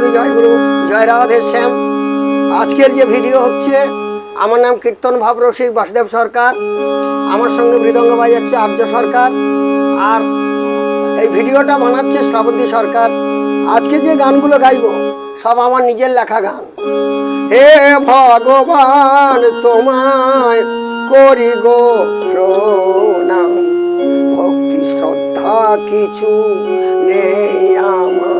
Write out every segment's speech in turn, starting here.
গুরু জয় গুরু, জয় রাধে শ্যাম। আজকের যে ভিডিও হচ্ছে, আমার নাম কীর্তন ভাবরসিক বাসুদেব সরকার। আমার সঙ্গে মৃদঙ্গ বাজাচ্ছে আর্য সরকার। আর এই ভিডিওটা বানাচ্ছে শ্রাবন্তী সরকার। আজকে যে গানগুলো গাইবো, সব আমার নিজের লেখা গান। হে ভগবান, তোমায় করি গো ভক্তি, শ্রদ্ধা কিছু নেই আমার।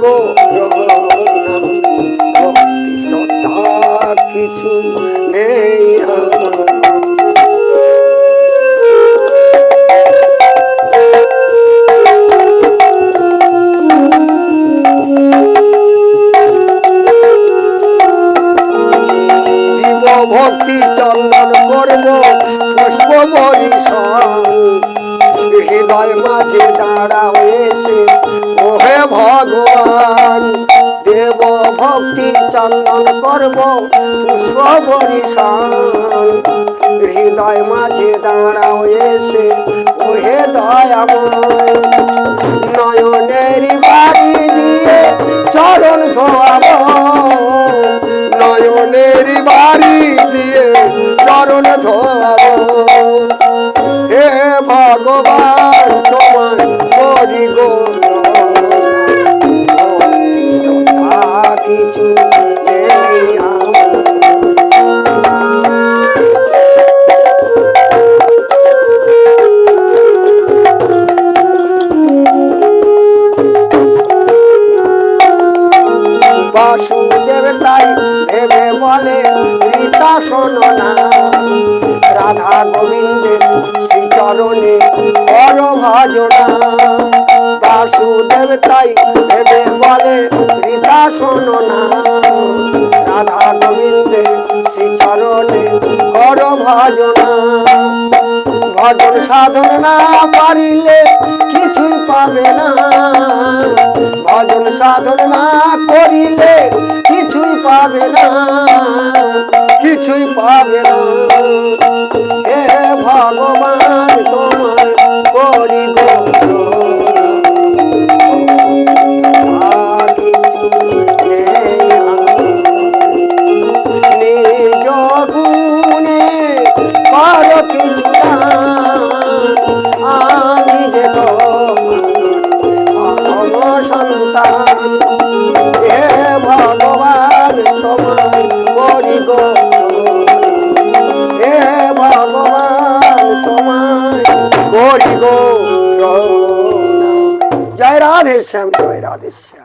গো শ্রদ্ধা কিছু নেই। ভক্তি চন্দন করব, পুষ্প বরিশন হৃদয় মাঝে দাঁড়াও এসে, ওহে ভগবান ভক্তি চন্দন করব পুষ্প হৃদয় মাঝে দাঁড়াও এসে ওহে দয়াময়। বাসুদেব তাই ভেবে বলে রীতা শোনো না। রাধা গোবিন্দের শ্রীচরণে কর ভজনা বাসুদেব তাই ভেবে বলে রীতা শোনো না। রাধা গোবিন্দের শ্রীচরণে কর ভজনা ভজন সাধন না পারিলে কিছুই পাবে না। ভজন সাধন না করিলে পাবে না কিছুই পাবে না। করি গো প্রণাম।